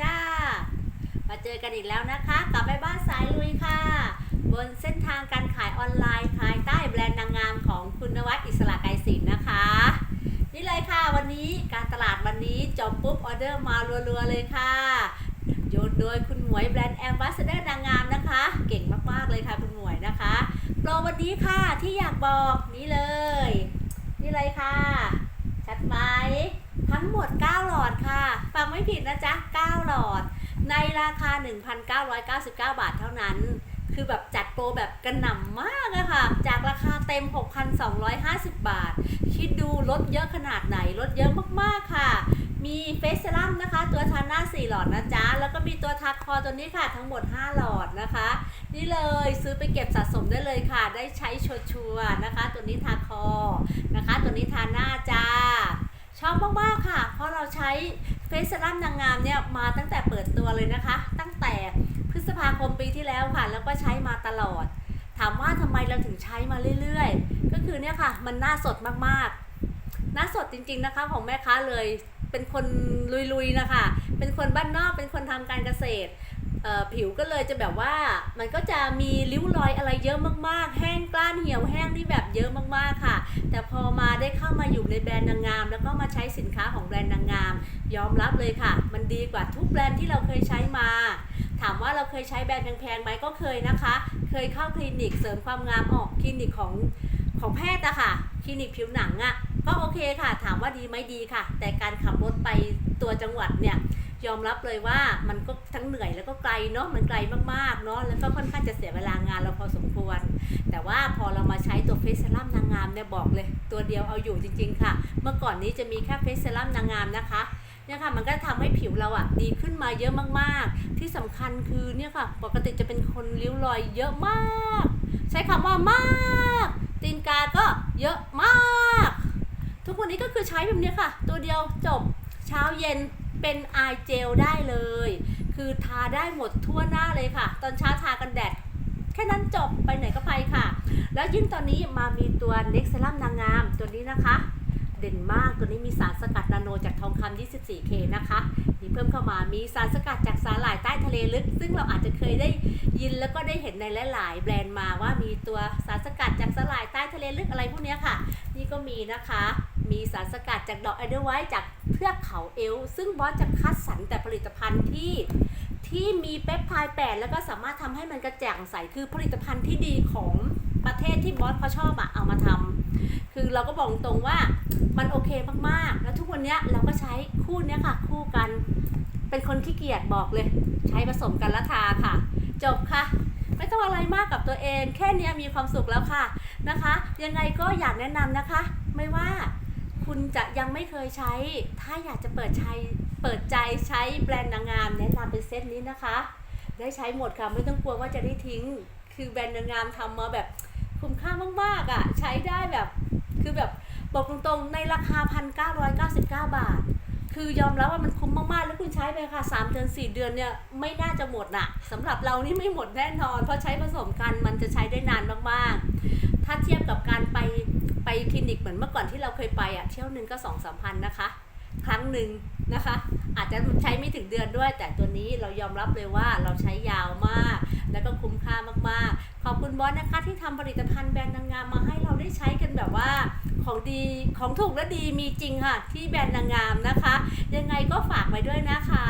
จ้า มาเจอกันอีกแล้วนะคะ กับแม่บ้านสายลุยค่ะ บนเส้นทางการขายออนไลน์ ภายใต้แบรนด์นางงามของคุณนวัดอิสระไกรศิลป์นะคะ นี่เลยค่ะวันนี้การตลาดวันนี้จบปุ๊บออเดอร์มารัวๆเลยค่ะโยนโดยคุณหมวยแบรนด์แอมบาสเดอร์นางงามนะคะ เก่งมากๆเลยค่ะคุณหมวยนะคะโปรวันนี้ค่ะที่อยากบอกนี่เลย นี่เลยค่ะชัดไหมทั้งหมด 9 หลอดค่ะ ไม่ผิดนะจ๊ะ 9 หลอด ในราคา 1,999 บาทเท่านั้น คือแบบจัดโปรแบบกระหน่ำมากอะค่ะ จากราคาเต็ม 6,250 บาท คิดดูลดเยอะขนาดไหน ลดเยอะมากๆค่ะมีเฟสเซรั่มนะคะ ตัวทาหน้า 4 หลอดนะจ๊ะ แล้วก็มีตัวทาคอตัวนี้ค่ะ ทั้งหมด 5 หลอดนะคะ นี่เลยซื้อไปเก็บสะสมได้เลยค่ะ ได้ใช้ชัวร์นะคะ ตัวนี้ทาคอนะคะ ตัวนี้ทาหน้าจ้าชอบมากๆค่ะ เพราะเราใช้ เฟสเซรั่มนางงามเนี่ยมาตั้งแต่เปิดตัวเลยนะคะ ตั้งแต่พฤษภาคมปีที่แล้วค่ะ แล้วก็ใช้มาตลอด ถามว่าทำไมเราถึงใช้มาเรื่อยๆ ก็คือเนี่ยค่ะ มันหน้าสดมากๆ หน้าสดจริงๆนะคะของแม่ค้าเลยเป็นคนลุยๆนะคะ เป็นคนบ้านนอก เป็นคนทำการเกษตร ผิวก็เลยจะแบบว่า มันก็จะมีริ้วรอยอะไรเยอะมากๆ แห้งกล้านเหี่ยวแห้งนี่แบบเยอะมากๆค่ะ แต่พอมาได้เข้ามาอยู่ในแบรนด์นางงาม แล้วก็มาใช้สินค้าของแบรนด์นางงาม ยอมรับเลยค่ะ มันดีกว่าทุกแบรนด์ที่เราเคยใช้มา ถามว่าเราเคยใช้แบรนด์แพงๆไหมก็เคยนะคะ เคยเข้าคลินิกเสริมความงามออกคลินิกของของแพทย์อะค่ะ คลินิกผิวหนังอะก็โอเคค่ะ ถามว่าดีไหมดีค่ะ แต่การขับรถไปตัวจังหวัดเนี่ย ยอมรับเลยว่ามันก็ทั้งเหนื่อยแล้วก็ไกลเนาะมันไกลมากๆเนาะแล้วก็ค่อนข้างจะเสียเวลางานเราพอสมควร แต่ว่าพอเรามาใช้ตัวเฟสเซรั่มนางงามเนี่ยบอกเลย ตัวเดียวเอาอยู่จริง ๆ ค่ะ เมื่อก่อนนี้จะมีแค่เฟสเซรั่มนางงามนะคะเนี่ยค่ะมันก็ทำให้ผิวเราอะดีขึ้นมาเยอะมากๆ ที่สำคัญคือเนี่ยค่ะปกติจะเป็นคนริ้วรอยเยอะมาก ใช้คำว่ามากตีนกาก็เยอะมาก ทุกวันนี้ก็คือใช้แบบนี้ค่ะ ตัวเดียวจบเช้าเย็น เป็นอายเจลได้เลย คือทาได้หมดทั่วหน้าเลยค่ะ ตอนเช้าทากันแดดแค่นั้นจบไปไหนก็ไปค่ะ แล้วยิ่งตอนนี้มามีตัวเน็กเซรั่มนางงามตัวนี้นะคะ เด่นมากตัวนี้มีสารสกัดนาโนจากทองคำ 24K นะคะมีเพิ่มเข้ามามีสารสกัดจากสาหร่ายใต้ทะเลลึก ซึ่งเราอาจจะเคยได้ยินแล้วก็ได้เห็นในหลาย ๆ แบรนด์มาว่ามีตัวสารสกัดจากสาหร่ายใต้ทะเลลึกอะไรพวกนี้ค่ะ นี่ก็มีนะคะ มีสารสกัดจากดอกไอเดอร์ไวท์จาก ทือกเขาเอล ซึ่งบอสจะคัดสรรแต่ผลิตภัณฑ์ที่ที่มีเปปไทด์แปดแล้วก็สามารถทำให้มันกระจ่างใสคือผลิตภัณฑ์ที่ดีของประเทศที่บอสเขาชอบอะเอามาทำคือเราก็บอกตรงว่ามันโอเคมากๆ แล้วทุกวันเนี้ยเราก็ใช้คู่เนี้ยค่ะ คู่กัน เป็นคนขี้เกียจบอกเลย ใช้ผสมกันและทาค่ะ จบค่ะไม่ต้องอะไรมากกับตัวเอง แค่เนี้ยมีความสุขแล้วค่ะนะคะ ยังไงก็อยากแนะนำนะคะ ไม่ว่า คุณจะยังไม่เคยใช้ ถ้าอยากจะเปิดใช้เปิดใจใช้แบรนด์นางงามแนะนำเป็นเซตนี้นะคะ ได้ใช้หมดค่ะไม่ต้องกลัวว่าจะได้ทิ้ง คือแบรนด์นางงามทำมาแบบคุ้มค่ามากๆอะใช้ได้แบบคือแบบบอกตรงๆในราคา 1,999 บาท คือยอมรับว่ามันคุ้มมากๆ แล้วคุณใช้ไปค่ะ 3 เดือน 4 เดือนเนี่ยไม่น่าจะหมดน่ะสำหรับเรานี่ไม่หมดแน่นอน เพราะใช้ผสมกันมันจะใช้ได้นานมากๆ ถ้าเทียบกับการไป เมื่อก่อนที่เราเคยไปอะเที่ยวหนึ่งก็สองสามพันนะคะ ครั้งหนึ่งนะคะ อาจจะใช้ไม่ถึงเดือนด้วย แต่ตัวนี้เรายอมรับเลยว่าเราใช้ยาวมาก แล้วก็คุ้มค่ามากๆ ขอบคุณบอสนะคะที่ทำผลิตภัณฑ์แบรนด์นางงามมาให้เราได้ใช้กันแบบว่าของดีของถูกและดีมีจริงค่ะ ที่แบรนด์นางงามนะคะ ยังไงก็ฝากไว้ด้วยนะคะ